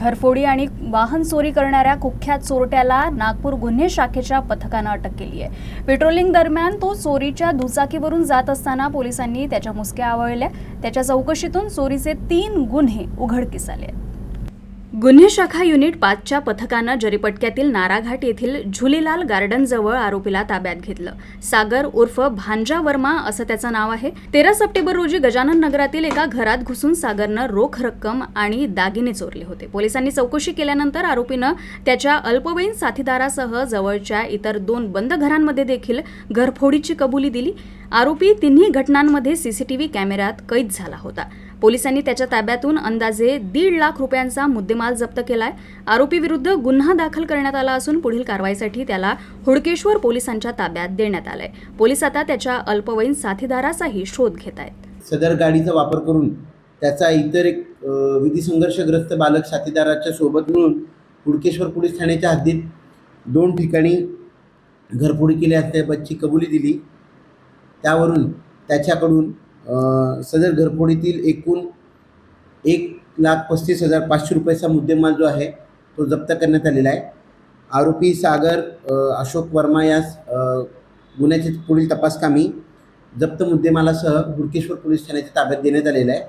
घरफोडी आणि वाहन चोरी करणाऱ्या कुख्यात चोरट्याला नागपूर गुन्हे शाखेच्या पथकानं अटक केली आहे पेट्रोलिंग दरम्यान तो चोरीच्या दुचाकीवरून जात असताना पोलिसांनी त्याच्या मुसक्या आवळल्या त्याच्या चौकशीतून चोरीचे तीन गुन्हे उघडकीस आले आहेत. गुन्हे शाखा युनिट पाचच्या पथकानं जरीपटक्यातील नाराघाट येथील झुलीलाल गार्डनजवळ आरोपीला ताब्यात घेतलं. सागर उर्फ भांजा वर्मा असं त्याचं नाव आहे. तेरा सप्टेंबर रोजी गजानन नगरातील एका घरात घुसून सागरनं रोख रक्कम आणि दागिने चोरले होते. पोलिसांनी चौकशी केल्यानंतर आरोपीनं त्याच्या अल्पवयीन साथीदारासह जवळच्या इतर दोन बंद घरांमध्ये देखील घरफोडीची कबुली दिली. आरोपी तिन्ही घटनांमध्ये सीसीटीव्ही कॅमेऱ्यात कैद झाला होता. पोलिसांनी त्याच्या ताब्यातून अंदाजे दीड लाख रुपयांचा मुद्देमाल जप्त केलाय. आरोपी विरुद्ध गुन्हा दाखल करण्यात आला असून पुढील कारवाईसाठी त्याला हुडकेश्वर पोलिसांच्या ताब्यात देण्यात आलंय. पोलीस आता त्याच्या अल्पवयीन साथीदाराचाही शोध घेत आहेत. सदर गाडीचा वापर करून त्याचा इतर एक विधी संघर्षग्रस्त बालक साथीदाराच्या सोबत मिळून हुडकेश्वर पोलीस ठाण्याच्या हद्दीत दोन ठिकाणी घरफोडी केली असल्याबाबतची कबुली दिली. त्यावरून त्याच्याकडून सदर घरफोडीतील एकूण एक लाख पस्तीस हजार पाचशे रुपयाचा मुद्देमाल जो आहे तो जप्त करण्यात आलेला आहे. आरोपी सागर अशोक वर्मा यास गुन्ह्याचे पुढील तपासकामी जप्त मुद्देमालासह गुडकेश्वर पोलीस ठाण्याच्या ताब्यात देण्यात आलेला आहे.